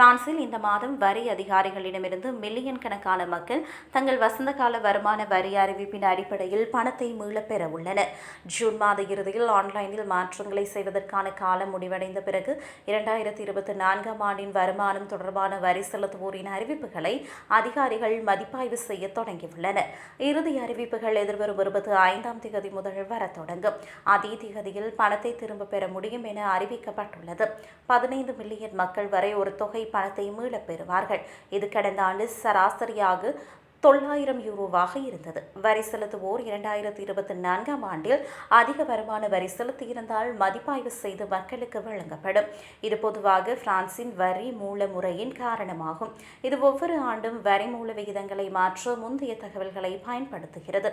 பிரான்சில் இந்த மாதம் வரி அதிகாரிகளிடமிருந்து மில்லியன் கணக்கான மக்கள் தங்கள் வசந்த கால வருமான வரி அறிவிப்பின் அடிப்படையில் பணத்தை மீளப் பெற உள்ளனர். ஜூன் மாத இறுதியில் ஆன்லைனில் மாற்றங்களை செய்வதற்கான காலம் முடிவடைந்த பிறகு இரண்டாயிரத்தி இருபத்தி நான்காம் ஆண்டின் வருமானம் தொடர்பான வரி செலுத்துவோரின் அறிவிப்புகளை அதிகாரிகள் மதிப்பாய்வு செய்ய தொடங்கியுள்ளனர். இறுதி அறிவிப்புகள் எதிர்வரும் இருபத்தி ஐந்தாம் திகதி முதல் வர தொடங்கும். அதே திகதியில் பணத்தை திரும்பப் பெற முடியும் என அறிவிக்கப்பட்டுள்ளது. பதினைந்து மில்லியன் மக்கள் வரை ஒரு தொகை பணத்தை மீளப் பெறுவார்கள். இது கடந்த ஆண்டு சராசரியாக தொள்ளாயிரம் யூரோவாக இருந்தது. வரி செலுத்துவோர் இரண்டாயிரத்தி இருபத்தி நான்காம் ஆண்டில் அதிக வருமான வரி செலுத்தியிருந்தால் மதிப்பாய்வு செய்து மக்களுக்கு வழங்கப்படும். இது பொதுவாக பிரான்சின் வரி மூல முறையின் காரணமாகும். இது ஒவ்வொரு ஆண்டும் வரி மூல விகிதங்களை மாற்ற முந்தைய தகவல்களை பயன்படுத்துகிறது.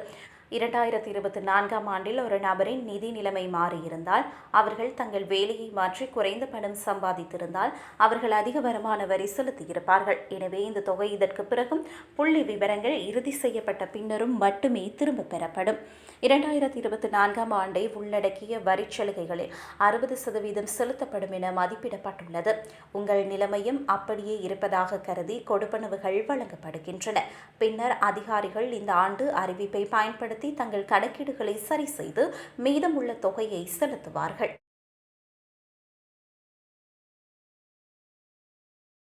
இரண்டாயிரத்தி இருபத்தி நான்காம் ஆண்டில் ஒரு நபரின் நிதி நிலைமை மாறியிருந்தால் அவர்கள் தங்கள் வேலையை மாற்றி குறைந்த பணம் சம்பாதித்திருந்தால் அவர்கள் அதிக வருமான வரி செலுத்தியிருப்பார்கள். எனவே இந்த தொகை இதற்கு பிறகும் புள்ளி விவரங்கள் இறுதி செய்யப்பட்ட பின்னரும் மட்டுமே திரும்பப் பெறப்படும். இரண்டாயிரத்தி இருபத்தி நான்காம் ஆண்டை உள்ளடக்கிய வரிச் சலுகைகளில் அறுபது சதவீதம் செலுத்தப்படும் என மதிப்பிடப்பட்டுள்ளது. உங்கள் நிலைமையும் அப்படியே இருப்பதாக கருதி கொடுப்பனவுகள் வழங்கப்படுகின்றன. பின்னர் அதிகாரிகள் இந்த ஆண்டு அறிவிப்பை பயன்படுத்தி தங்கள் கணக்கீடுகளை சரி செய்து மீதமுள்ள தொகையை செலுத்துவார்கள்.